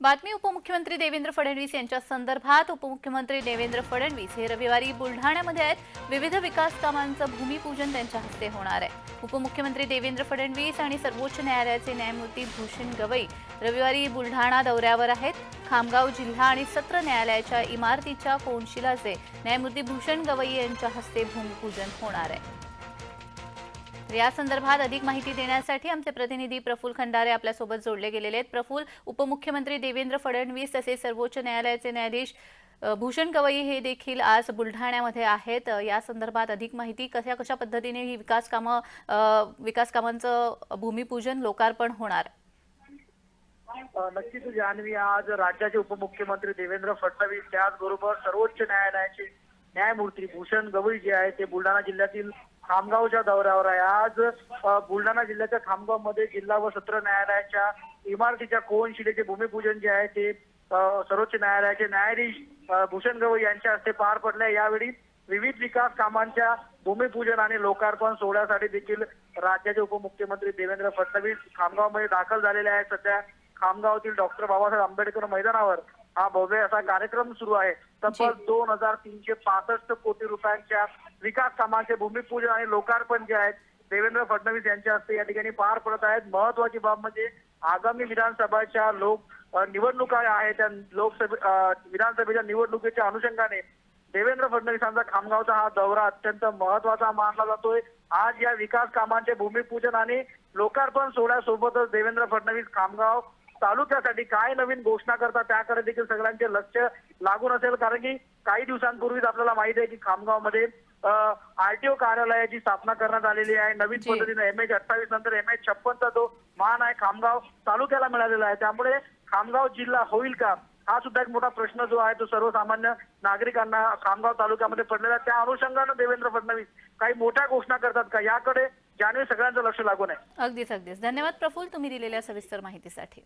बातमी उपमुख्यमंत्री देवेंद्र फडणवीस यांच्या संदर्भात. उपमुख्यमंत्री देवेंद्र फडणवीस हे रविवारी बुलढाण्यामध्ये आहेत. विविध विकास कामांचं भूमिपूजन त्यांच्या हस्ते होणार आहे. उपमुख्यमंत्री देवेंद्र फडणवीस आणि सर्वोच्च न्यायालयाचे न्यायमूर्ती भूषण गवई रविवारी बुलढाणा दौऱ्यावर आहेत. खामगाव जिल्हा आणि सत्र न्यायालयाच्या इमारतीच्या कोनशिलाचे न्यायमूर्ती भूषण गवई यांच्या हस्ते भूमिपूजन होणार आहे. या संदर्भात अधिक माहिती देण्यासाठी आमचे प्रतिनिधी प्रफुल खंडारे आपल्यासोबत जोडले गेलेले आहेत. प्रफुल उपमुख्यमंत्री देवेंद्र फडणवीस तसेच सर्वोच्च न्यायालयाचे न्यायाधीश भूषण गवई हे देखील आज बुलढाण्यामध्ये आहेत. या संदर्भात अधिक माहिती कशा कशा पद्धतीने ही विकास कामं विकास कामांचं भूमिपूजन लोकार्पण होणार? नक्कीच जान्हवी. आज राज्याचे उपमुख्यमंत्री देवेंद्र फडणवीस त्याचबरोबर सर्वोच्च न्यायालयाचे न्यायमूर्ती भूषण गवई जे आहे ते बुलढाणा जिल्ह्यातील खामगावच्या दौऱ्यावर आहे. आज बुलढाणा जिल्ह्याच्या खामगावमध्ये जिल्हा व सत्र न्यायालयाच्या इमारतीच्या कोनशिलेचे भूमिपूजन जे आहे ते सर्वोच्च न्यायालयाचे न्यायाधीश भूषण गवई यांच्या हस्ते पार पडले यावेळी विविध विकास कामांच्या भूमिपूजन आणि लोकार्पण सोहळ्यासाठी देखील राज्याचे उपमुख्यमंत्री देवेंद्र फडणवीस खामगावमध्ये दाखल झालेले आहेत. सध्या खामगावतील डॉक्टर बाबासाहेब आंबेडकर मैदानावर हा भव्य असा कार्यक्रम सुरू आहे. तब्बल दोन हजार तीनशे पासष्ट कोटी रुपयांच्या विकास कामांचे भूमिपूजन आणि लोकार्पण जे आहेत देवेंद्र फडणवीस यांच्या हस्ते या ठिकाणी पार पडत आहेत. महत्वाची बाब म्हणजे आगामी विधानसभाच्या लोक निवडणुका आहेत. त्या लोकसभे विधानसभेच्या निवडणुकीच्या अनुषंगाने देवेंद्र फडणवीसांचा खामगावचा हा दौरा अत्यंत महत्त्वाचा मानला जातोय. आज या विकास कामांचे भूमिपूजन आणि लोकार्पण सोहळ्यासोबतच देवेंद्र फडणवीस खामगाव तालुक्यासाठी काय नवीन घोषणा करतात त्याकडे देखील सगळ्यांचे लक्ष लागून असेल. कारण की काही दिवसांपूर्वीच आपल्याला माहिती आहे की खामगावमध्ये आरटीओ कार्यालयाची स्थापना करण्यात आलेली आहे. नवीन. पद्धतीने एम एच अठ्ठावीस नंतर एम एच छप्पनचा जो मान आहे खामगाव तालुक्याला मिळालेला आहे. त्यामुळे खामगाव जिल्हा होईल का? हा सुद्धा एक मोठा प्रश्न जो आहे तो सर्वसामान्य नागरिकांना खामगाव तालुक्यामध्ये पडलेला आहे. त्या अनुषंगानं देवेंद्र फडणवीस काही मोठ्या घोषणा करतात का? याकडे जाणीव सगळ्यांचं लक्ष लागून आहे. अगदीच अगदीच. धन्यवाद प्रफुल तुम्ही दिलेल्या सविस्तर माहितीसाठी.